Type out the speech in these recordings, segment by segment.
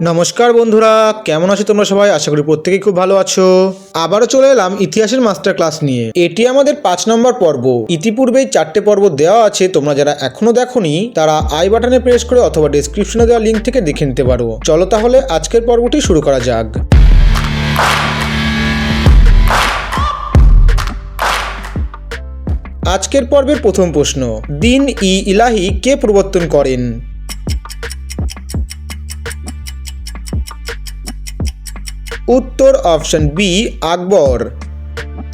নমস্কার বন্ধুরা, কেমন আছো তোমরা সবাই? আশা করি প্রত্যেকেই খুব ভালো আছো। আবারও চলে এলাম ইতিহাসের মাস্টার ক্লাস নিয়ে। এটি আমাদের পাঁচ নম্বর পর্ব। ইতিপূর্বেই চারটে পর্ব দেওয়া আছে, তোমরা যারা এখনও দেখোনি, তারা আই বাটনে প্রেস করে অথবা ডেসক্রিপশনে দেওয়া লিঙ্ক থেকে দেখে নিতে পারো। চলো তাহলে আজকের পর্বটি শুরু করা যাক। আজকের পর্বের প্রথম প্রশ্ন, দিন ই ইলাহি কে প্রবর্তন করেন? উত্তর অপশন বি, আকবর।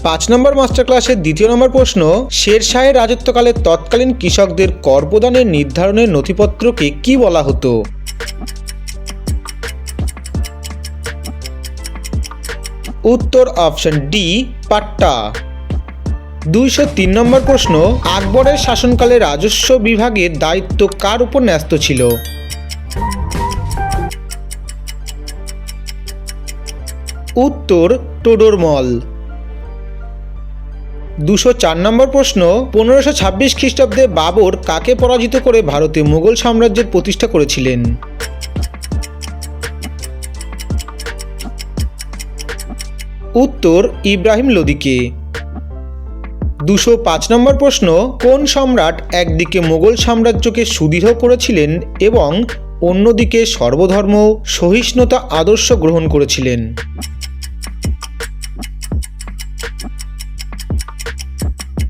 পাঁচ নম্বর মাস্টার ক্লাসের দ্বিতীয় নম্বর প্রশ্ন শের শাহের রাজত্বকালে তৎকালীন কৃষকদের কর প্রদানের নির্ধারণের নথিপত্রকে কি বলা হতো? উত্তর অপশন ডি, পাট্টা। দুইশো তিন নম্বর প্রশ্ন, আকবরের শাসনকালে রাজস্ব বিভাগের দায়িত্ব কার উপর ন্যস্ত ছিল? উত্তর টোডরমল দুশো চার নম্বর প্রশ্ন, পনেরোশো ছাব্বিশ খ্রিস্টাব্দে বাবর কাকে পরাজিত করে ভারতে মুঘল সাম্রাজ্যের প্রতিষ্ঠা করেছিলেন? উত্তর, ইব্রাহিম লোদিকে। দুশো পাঁচ নম্বর প্রশ্ন, কোন সম্রাট একদিকে মোগল সাম্রাজ্যকে সুদৃঢ় করেছিলেন এবং অন্যদিকে সর্বধর্ম, সহিষ্ণুতা আদর্শ গ্রহণ করেছিলেন?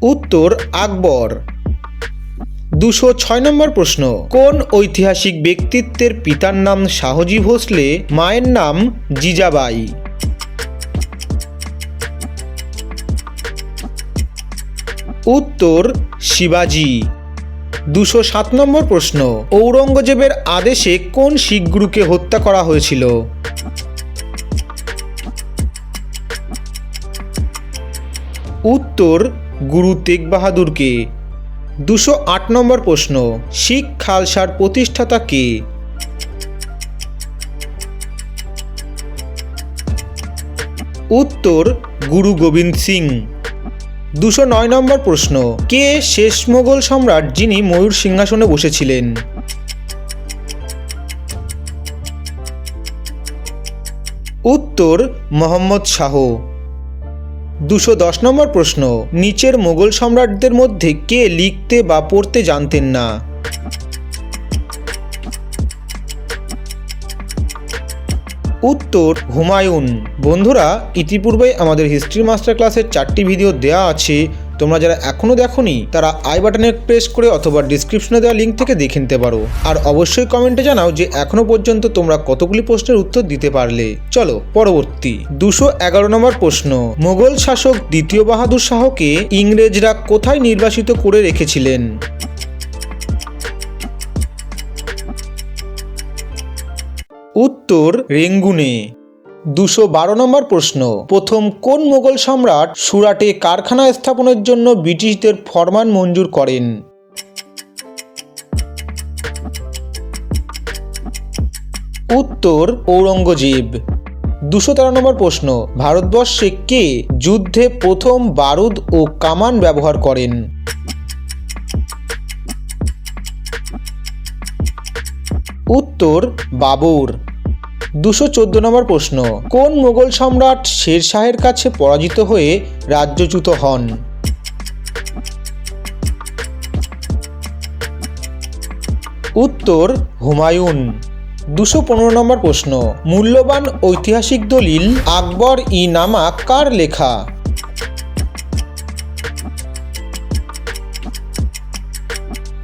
উত্তর আকবর। দুশো ছয় নম্বর প্রশ্ন, কোন ঐতিহাসিক ব্যক্তিত্বের পিতার নাম শাহজি ভোসলে, মায়ের নাম জিজাবাই? উত্তর, শিবাজি। দুশো সাত নম্বর প্রশ্ন, ঔরঙ্গজেবের আদেশে কোন শিখ গুরুকে হত্যা করা হয়েছিল? উত্তর গুরু তেগ বাহাদুরকে। দুশো আট নম্বর প্রশ্ন, শিখ খালসার প্রতিষ্ঠাতা কে? উত্তর, গুরু গোবিন্দ সিং। দুশো নয় নম্বর প্রশ্ন, কে শেষ মোগল সম্রাট যিনি ময়ূর সিংহাসনে বসেছিলেন? উত্তর, মোহাম্মদ শাহ। দুশো দশ নম্বর প্রশ্ন, নিচের মোগল সম্রাটদের মধ্যে কে লিখতে বা পড়তে জানতেন না? উত্তর, হুমায়ুন। বন্ধুরা, ইতিপূর্বে আমাদের হিস্ট্রি মাস্টার ক্লাসের চারটি ভিডিও দেওয়া আছে। তোমরা যারা এখনও দেখোনি, তারা আই বাটনে প্রেস করে অথবা ডিসক্রিপশনে দেওয়া লিঙ্ক থেকে দেখে নিতে পারো। আর অবশ্যই কমেন্টে জানাও যে এখনও পর্যন্ত তোমরা কতগুলি প্রশ্নের উত্তর দিতে পারলে। চলো, পরবর্তী, দুশো এগারো নম্বর প্রশ্ন। মোগল শাসক দ্বিতীয় বাহাদুর শাহকে ইংরেজরা কোথায় নির্বাসিত করে রেখেছিলেন? উত্তর, রেঙ্গুনে। দুশো বারো নম্বর প্রশ্ন, প্রথম কোন মোগল সম্রাট সুরাটে কারখানা স্থাপনের জন্য ব্রিটিশদের ফরমান মঞ্জুর করেন? উত্তর, ঔরঙ্গজেব। দুশো তেরো নম্বর প্রশ্ন, ভারতবর্ষে কে যুদ্ধে প্রথম বারুদ ও কামান ব্যবহার করেন? উত্তর, বাবর। দুশো চোদ্দ নম্বর প্রশ্ন, কোন মোগল সম্রাট শের শাহের কাছে পরাজিত হয়ে রাজ্যচ্যুত হন? উত্তর, হুমায়ুন। দুশো পনেরো নম্বর প্রশ্ন, মূল্যবান ঐতিহাসিক দলিল আকবর ই নামা কার লেখা?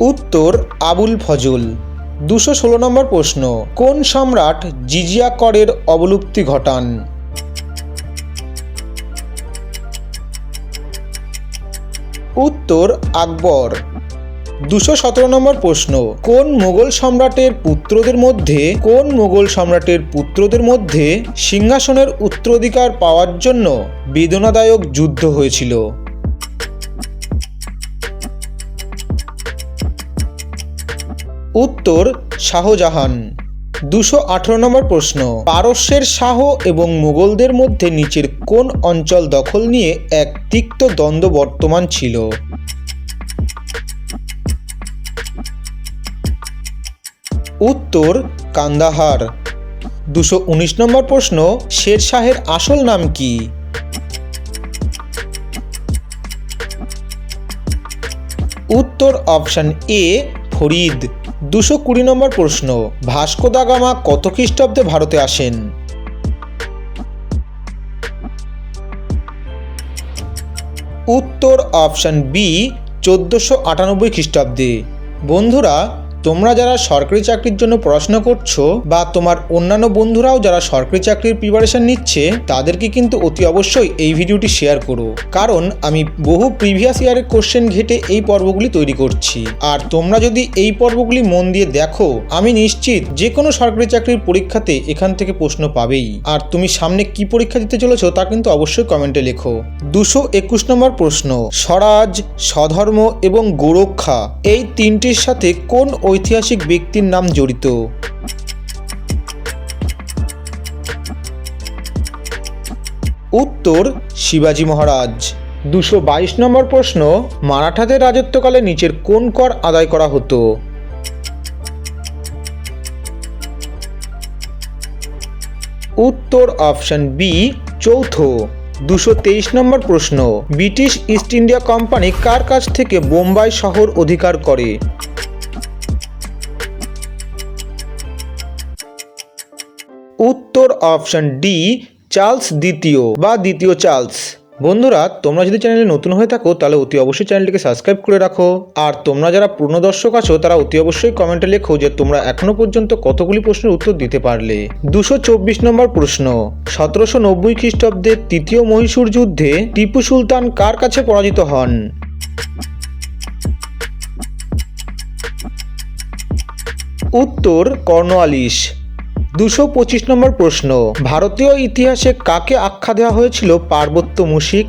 উত্তর, আবুল ফজল। দুশো ষোলো নম্বর প্রশ্ন, কোন সম্রাট জিজিয়া করের অবলুপ্তি ঘটান? উত্তর, আকবর। দুশো সতেরো নম্বর প্রশ্ন, কোন মোগল সম্রাটের পুত্রদের মধ্যে, কোন মোগল সম্রাটের পুত্রদের মধ্যে সিংহাসনের উত্তরাধিকার পাওয়ার জন্য বেদনাদায়ক যুদ্ধ হয়েছিল? উত্তর, শাহজাহান। দুশো আঠারো নম্বর প্রশ্ন। পারস্যের শাহ এবং মুঘলদের মধ্যে নিচের কোন অঞ্চল দখল নিয়ে এক তিক্ত দ্বন্দ্ব বর্তমান ছিল? উত্তর, কান্দাহার। দুশো উনিশ নম্বর প্রশ্ন, শের শাহের আসল নাম কি? উত্তর অপশন এ, ফরিদ। দুশো কুড়ি নম্বর প্রশ্ন, ভাস্কো দা গামা কত খ্রিস্টাব্দে ভারতে আসেন? উত্তর অপশন বি, চোদ্দোশো আটানব্বই খ্রিস্টাব্দে। বন্ধুরা তোমরা যারা সরকারি চাকরির জন্য পড়াশোনা করছ বা তোমার অন্যান্য বন্ধুরাও যারা সরকারি চাকরির প্রিপারেশন নিচ্ছে, তাদেরকে কিন্তু অতি অবশ্যই এই ভিডিওটি শেয়ার করো। কারণ আমি বহু প্রিভিয়াস ইয়ারের কোশ্চেন ঘেটে এই পর্বগুলি তৈরি করছি। আর তোমরা যদি এই পর্বগুলি মন দিয়ে দেখো, আমি নিশ্চিত যে কোনো সরকারি চাকরির পরীক্ষাতে এখান থেকে প্রশ্ন পাবেই। আর তুমি সামনে কি পরীক্ষা দিতে চলেছো তা কিন্তু অবশ্যই কমেন্টে লেখো। দুশো একুশ নম্বর প্রশ্ন, স্বরাজ, স্বধর্ম এবং গোরক্ষা, এই তিনটির সাথে কোন ঐতিহাসিক ব্যক্তির নাম জড়িত। উত্তর, শিবাজি মহারাজ। দুশো বাইশ নম্বর প্রশ্ন, মারাঠাদের রাজত্বকালে নিচের কোন কর আদায় করা হতো? উত্তর অপশন বি, চৌথ। দুশো তেইশ নম্বর প্রশ্ন, ব্রিটিশ ইস্ট ইন্ডিয়া কোম্পানি কার কাছ থেকে বোম্বাই শহর অধিকার করে? উত্তর অপশন ডি, চার্লস দ্বিতীয় বা দ্বিতীয় চার্লস। বন্ধুরা, তোমরা যদি চ্যানেলে নতুন হয়ে থাকো, তাহলে অতি অবশ্যই চ্যানেলটিকে সাবস্ক্রাইব করে রাখো। আর তোমরা যারা পুরনো দর্শক আছো, তারা অতি অবশ্যই কমেন্টে লেখো যে তোমরা এখনও পর্যন্ত কতগুলি প্রশ্নের উত্তর দিতে পারলে। দুশো চব্বিশ নম্বর প্রশ্ন, সতেরোশো নব্বই খ্রিস্টাব্দে তৃতীয় মহীশূর যুদ্ধে টিপু সুলতান কার কাছে পরাজিত হন? উত্তর কর্নওয়ালিস দুশো পঁচিশ নম্বর প্রশ্ন, ভারতীয় ইতিহাসে কাকে আখ্যা দেওয়া হয়েছিল পার্বত্য মুশিক?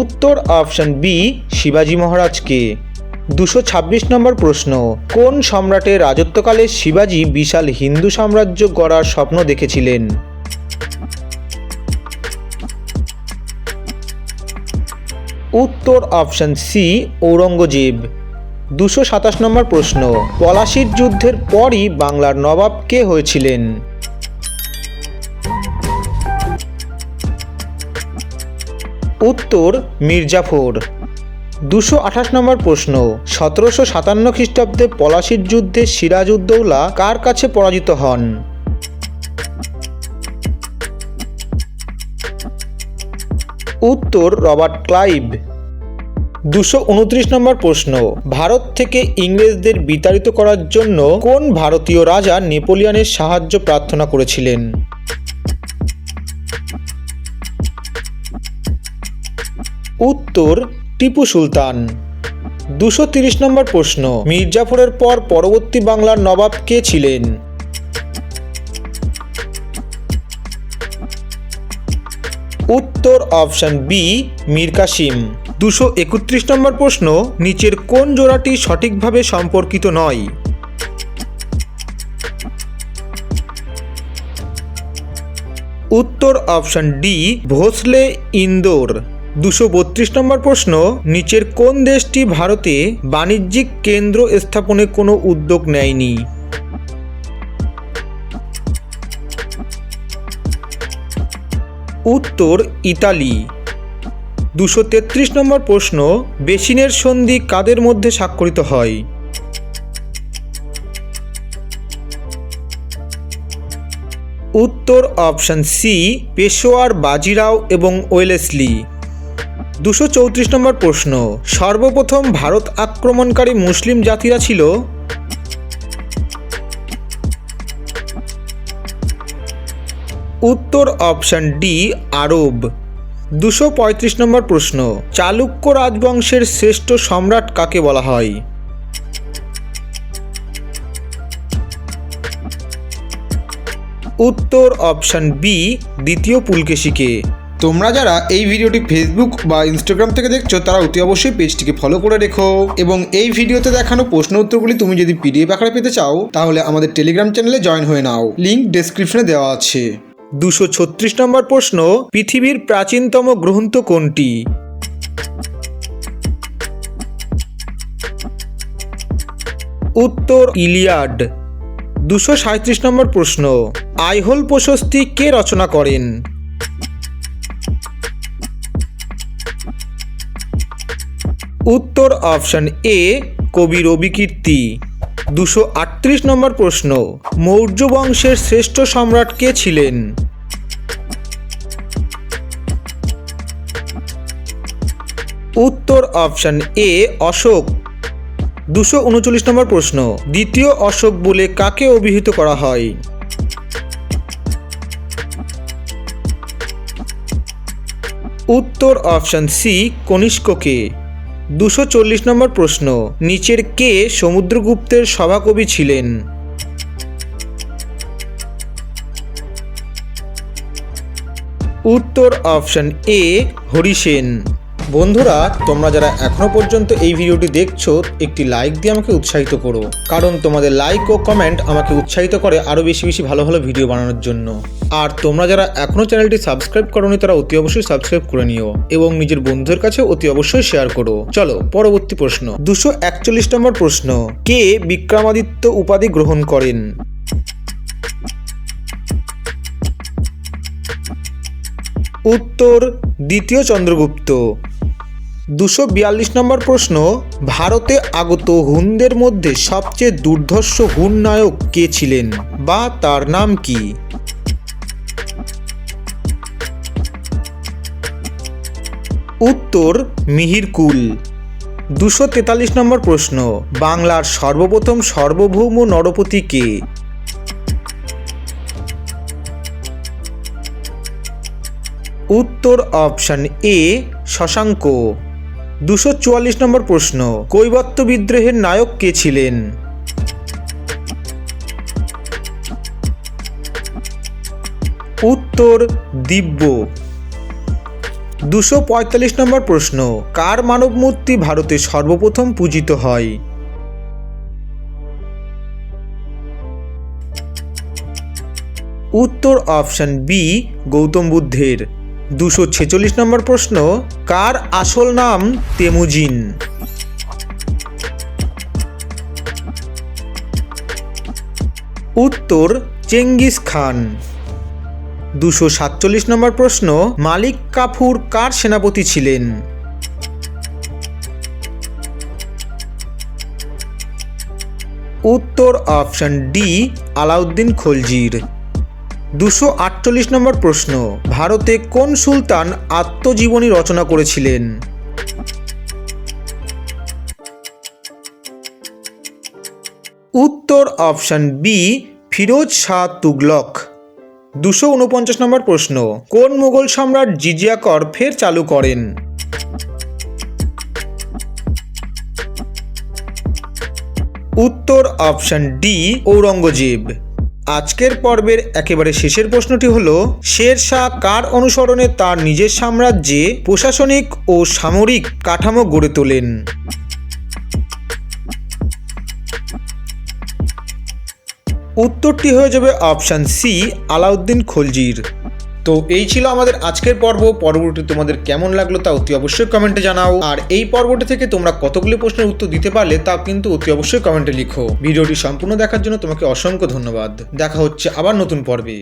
উত্তর অপশন বি, শিবাজি মহারাজকে। দুশো ছাব্বিশ নম্বর প্রশ্ন, কোন সম্রাটের রাজত্বকালে শিবাজি বিশাল হিন্দু সাম্রাজ্য গড়ার স্বপ্ন দেখেছিলেন? উত্তর অপশন সি, ঔরঙ্গজেব। দুশো সাতাশ নম্বর প্রশ্ন, পলাশির যুদ্ধের পরই বাংলার নবাব কে হয়েছিলেন? উত্তর, মির্জাফর। দুশো আঠাশ নম্বর প্রশ্ন, সতেরোশো সাতান্ন খ্রিস্টাব্দে পলাশির যুদ্ধে সিরাজউদ্দৌলা কার কাছে পরাজিত হন? উত্তর, রবার্ট ক্লাইভ। দুশো উনত্রিশ নম্বর প্রশ্ন, ভারত থেকে ইংরেজদের বিতাড়িত করার জন্য কোন ভারতীয় রাজা নেপোলিয়নের সাহায্য প্রার্থনা করেছিলেন? উত্তর, টিপু সুলতান। দুশো তিরিশ নম্বর প্রশ্ন মির্জাফরের পর পরবর্তী বাংলার নবাব কে ছিলেন? উত্তর অপশন বি মীর কাসিম দুশো একত্রিশ নম্বর প্রশ্ন, নিচের কোন জোড়াটি সঠিকভাবে সম্পর্কিত নয়? উত্তর অপশন ডি ভোসলে ইন্দোর। দুশো বত্রিশ নম্বর প্রশ্ন, নিচের কোন দেশটি ভারতে বাণিজ্যিক কেন্দ্র স্থাপনে কোনো উদ্যোগ নেয়নি? উত্তর ইতালি। দুশো তেত্রিশ নম্বর প্রশ্ন, বেসিনের সন্ধি কাদের মধ্যে স্বাক্ষরিত হয়? উত্তর অপশন সি পেশোয়ার, বাজিরাও এবং ওয়েলেসলি। দুশো চৌত্রিশ নম্বর প্রশ্ন, সর্বপ্রথম ভারত আক্রমণকারী মুসলিম জাতিরা ছিল? উত্তর অপশন ডি, আরব। দুশো পঁয়ত্রিশ নম্বর প্রশ্ন, চালুক্য রাজবংশের শ্রেষ্ঠ সম্রাট কাকে বলা হয়? উত্তর অপশন বি, দ্বিতীয় পুলকেশিকে। তোমরা যারা এই ভিডিওটি ফেসবুক বা ইনস্টাগ্রাম থেকে দেখছ, তারা অতি অবশ্যই পেজটিকে ফলো করে রেখো এবং এই ভিডিওতে দেখানো প্রশ্ন উত্তরগুলি তুমি যদি পিডিএফ আকারে পেতে চাও, তাহলে আমাদের টেলিগ্রাম চ্যানেলে জয়েন হয়ে নাও। লিঙ্ক ডেসক্রিপশনে দেওয়া আছে। দুশো ছত্রিশ নম্বর প্রশ্ন, পৃথিবীর প্রাচীনতম গ্রন্থ কোনটি? উত্তর, ইলিয়াড। দুশো সাঁত্রিশ নম্বর প্রশ্ন, আইহোল প্রশস্তি কে রচনা করেন? উত্তর অপশন এ, কবি রবি কীর্তি। দুশো আটত্রিশ নম্বর প্রশ্ন, মৌর্য বংশের শ্রেষ্ঠ সম্রাট কে ছিলেন? উত্তর অপশন এ, অশোক। দুশো উনচল্লিশ নম্বর প্রশ্ন, দ্বিতীয় অশোক বলে কাকে অভিহিত করা হয়? উত্তর অপশন সি কনিষ্ককে দুশো চল্লিশ নম্বর প্রশ্ন নিচের কে সমুদ্রগুপ্তের সভাকবি ছিলেন? উত্তর অপশন এ হরিসেন। বন্ধুরা, তোমরা যারা এখনও পর্যন্ত এই ভিডিওটি দেখছ, একটি লাইক দিয়ে আমাকে উৎসাহিত করো। কারণ তোমাদের লাইক ও কমেন্ট আমাকে উৎসাহিত করে আরও বেশি বেশি ভালো ভালো ভিডিও বানানোর জন্য। আর তোমরা যারা এখনও চ্যানেলটি সাবস্ক্রাইব করোনি, তারা অতি অবশ্যই সাবস্ক্রাইব করে নিও এবং নিজের বন্ধুদের কাছে অতি অবশ্যই শেয়ার করো। চলো, পরবর্তী প্রশ্ন। দুশো একচল্লিশ নম্বর প্রশ্ন। কে বিক্রমাদিত্য উপাধি গ্রহণ করেন? উত্তর, দ্বিতীয় চন্দ্রগুপ্ত। দুশো বিয়াল্লিশ নম্বর প্রশ্ন, ভারতে আগত হুনদের মধ্যে সবচেয়ে দুর্ধর্ষ হুন নায়ক কে ছিলেন বা তার নাম কি? উত্তর, মিহিরকুল। দুশো তেতাল্লিশ নম্বর প্রশ্ন, বাংলার সর্বপ্রথম সর্বভৌম নরপতি কে? উত্তর অপশন এ, শশাঙ্ক। দুশো চুয়াল্লিশ নম্বর প্রশ্ন, কৈবত্য বিদ্রোহের নায়ক কে ছিলেন? উত্তর, দিব্য। দুশো পঁয়তাল্লিশ নম্বর প্রশ্ন, কার মানব মূর্তি ভারতে সর্বপ্রথম পূজিত হয়? উত্তর অপশন বি, গৌতম বুদ্ধের। দুশো ছেচল্লিশ নম্বর প্রশ্ন, কার আসল নাম তেমুজিন? উত্তর, চেঙ্গিস খান। দুশো সাতচল্লিশ নম্বর প্রশ্ন, মালিক কাফুর কার সেনাপতি ছিলেন? উত্তর অপশন ডি, আলাউদ্দিন খলজির। দুশো আটচল্লিশ নম্বর প্রশ্ন, ভারতে কোন সুলতান আত্মজীবনী রচনা করেছিলেন? উত্তর অপশন বি, ফিরোজ শাহ তুগলক। দুশো উনপঞ্চাশ নম্বর প্রশ্ন, কোন মুঘল সম্রাট জিজিয়া কর ফের চালু করেন? উত্তর অপশন ডি, ঔরঙ্গজেব। আজকের পর্বের একেবারে শেষের প্রশ্নটি হল শের শাহ কার অনুসরণে তার নিজের সাম্রাজ্যে প্রশাসনিক ও সামরিক কাঠামো গড়ে তোলেন? উত্তরটি হয়ে যাবে অপশান সি, আলাউদ্দিন খলজির। তো এই ছিল আমাদের আজকের পর্ব। পর্বটি তোমাদের কেমন লাগল তা অতি অবশ্যই কমেন্টে জানাও। আর এই পর্বটি থেকে তোমরা কতগুলি প্রশ্নের উত্তর দিতে পারলে তা কিন্তু অতি অবশ্যই কমেন্টে লিখো। ভিডিওটি সম্পূর্ণ দেখার জন্য তোমাকে অসংখ্য ধন্যবাদ। দেখা হচ্ছে আবার নতুন পর্বে।